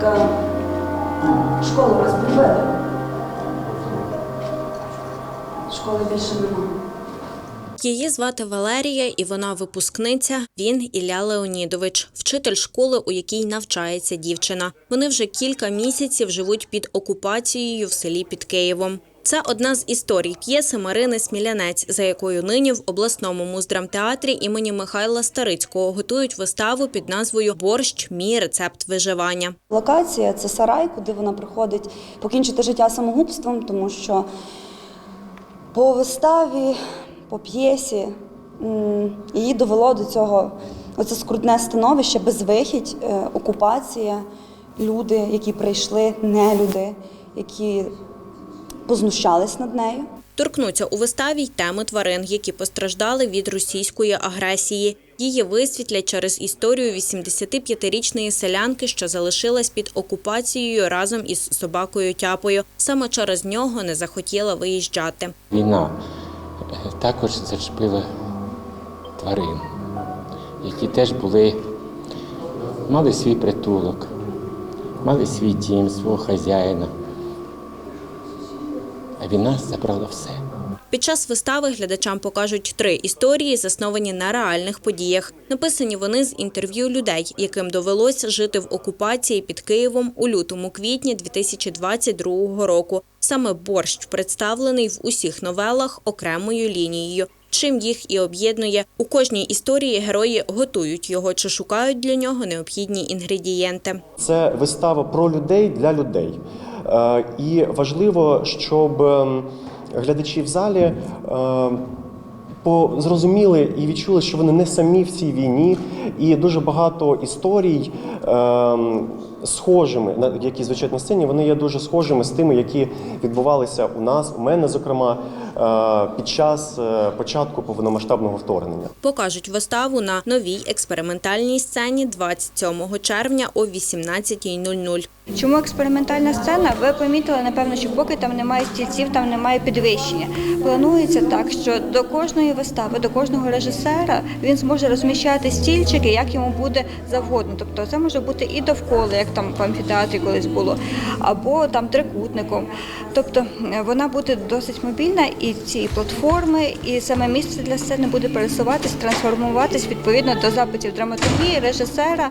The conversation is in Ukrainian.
така школу розбомбили. Школи більше немає. Її звати Валерія, і вона випускниця. Він Ілля Леонідович, вчитель школи, у якій навчається дівчина. Вони вже кілька місяців живуть під окупацією в селі під Києвом. Це одна з історій п'єси Марини Смілянець, за якою нині в обласному муздрамтеатрі імені Михайла Старицького готують виставу під назвою Борщ мій рецепт виживання. Локація це сарай, куди вона приходить покінчити життя самогубством, тому що по виставі, по п'єсі її довело до цього оце скрутне становище, безвихідь, е, окупація, люди, які прийшли, нелюди, які познущались над нею. Торкнуться у виставі й теми тварин, які постраждали від російської агресії. Її висвітлять через історію 85-річної селянки, що залишилась під окупацією разом із собакою Тяпою. Саме через нього не захотіла виїжджати. Війна також зачепила тварин, які теж були, мали свій притулок, мали свій дім, свого хазяїна. А війна забрала все. Під час вистави глядачам покажуть три історії, засновані на реальних подіях. Написані вони з інтерв'ю людей, яким довелося жити в окупації під Києвом у лютому-квітні 2022 року. Саме борщ представлений в усіх новелах окремою лінією. Чим їх і об'єднує у кожній історії герої готують його чи шукають для нього необхідні інгредієнти. Це вистава про людей для людей. Е, І важливо, щоб ем, глядачі в залі е, по- зрозуміли і відчули, що вони не самі в цій війні, і дуже багато історій ем, схожими, які звучать на сцені, вони є дуже схожими з тими, які відбувалися у нас, у мене, зокрема, е, під час е, початку повномасштабного вторгнення. Покажуть виставу на новій експериментальній сцені 27 червня о 18.00. Чому експериментальна сцена? Ви помітили, напевно, що поки там немає стільців, там немає підвищення. Планується так, що до кожної вистави, до кожного режисера він зможе розміщати стільчики, як йому буде завгодно. Тобто це може бути і довкола, як там в амфітеатрі колись було, або там трикутником. Тобто е, вона буде досить мобільна, і ці платформи, і саме місце для сцени буде пересуватись, трансформуватись відповідно до запитів драматургії, режисера.